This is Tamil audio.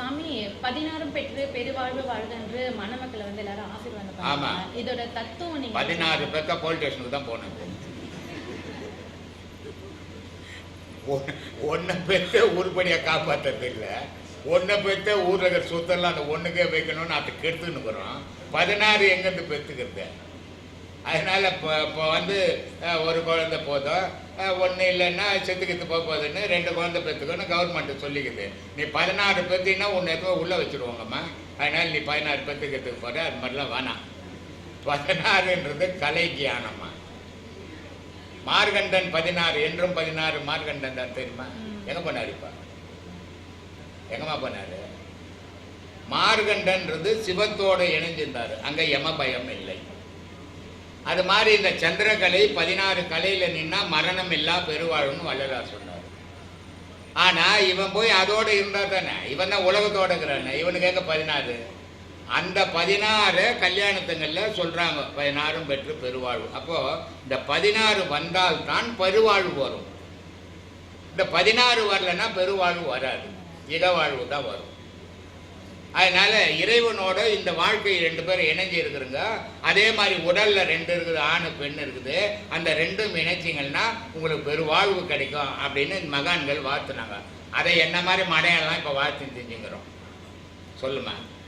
சாமி பதினாறும் பெற்று பெருவாழ்வு வாழ்க என்று மணமக்களை வந்து எல்லாரும் ஆசீர்வாதம். பண்ணுவாங்க இதோட தத்துவம் நீங்க பதினாறு பேர்த்த போலீஸ் ஸ்டேஷனுக்கு தான் போனது ஒன்றை பெற்று உருப்படியாக காப்பாற்றுறது இல்லை. ஒன்றை பெற்று ஊரில் இருக்கிற சுத்தெல்லாம் அந்த ஒன்றுக்கே வைக்கணும்னு அதை கெடுத்துன்னுக்குறோம் பதினாறு எங்கேருந்து பெற்றுக்கிறது அதனால் இப்போ இப்போ வந்து ஒரு குழந்தை போதும். ஒன்று இல்லைன்னா செத்துக்கிட்டு போக போகுதுன்னு ரெண்டு குழந்தை பெற்றுக்கணும் கவர்மெண்ட்டு சொல்லிக்குது. நீ பதினாறு பெற்றினா உன்னை எதுவும் உள்ளே வச்சுருவாங்கம்மா? அதனால் நீ பதினாறு பெற்றுக்கிறதுக்கு போகிற அது மாதிரிலாம் வேணாம். பதினாறுன்றது கலை கியானம்மா மார்கண்டன் பதினாறு என்றும் பதினாறு மார்கண்டன் தான் தெரியுமா. எங்க போனாரு இப்ப? எங்கம்மா போனாரு? மார்கண்டன்றது சிவத்தோட இணைஞ்சிருந்தாரு. அங்க யம பயம் இல்லை. அது மாதிரி இந்த சந்திரகலை பதினாறு கலையில் நின்னா மரணம் இல்லா பெருவாழ்னு வள்ளலார் சொன்னார். ஆனால் இவன் போய் அதோடு இருந்தால் தானே? இவன் தான் உலகத்தோடு இருக்கிறானே? இவனுக்கு எங்க பதினாறு. அந்த பதினாறு கல்யாணத்துங்களில் சொல்கிறாங்க பதினாறும் பெற்று பெருவாழ்வு. அப்போது இந்த பதினாறு வந்தால்தான் பெருவாழ்வு வரும். இந்த பதினாறு வரலன்னா பெருவாழ்வு வராது. இடவாழ்வு தான் வரும். அதனால இறைவனோட இந்த வாழ்க்கை ரெண்டு பேரும் இணைஞ்சு இருக்கிறங்க. அதே மாதிரி உடல்ல ரெண்டு இருக்குது ஆணு பெண் இருக்குது. அந்த ரெண்டும் இணைச்சிங்கன்னா உங்களுக்கு பெருவாழ்வு கிடைக்கும் அப்படின்னு மகான்கள் வாழ்த்துனாங்க. அதை என்ன மாதிரி மடையெல்லாம் இப்போ வாழ்த்து செஞ்சுங்கிறோம் சொல்லுமா?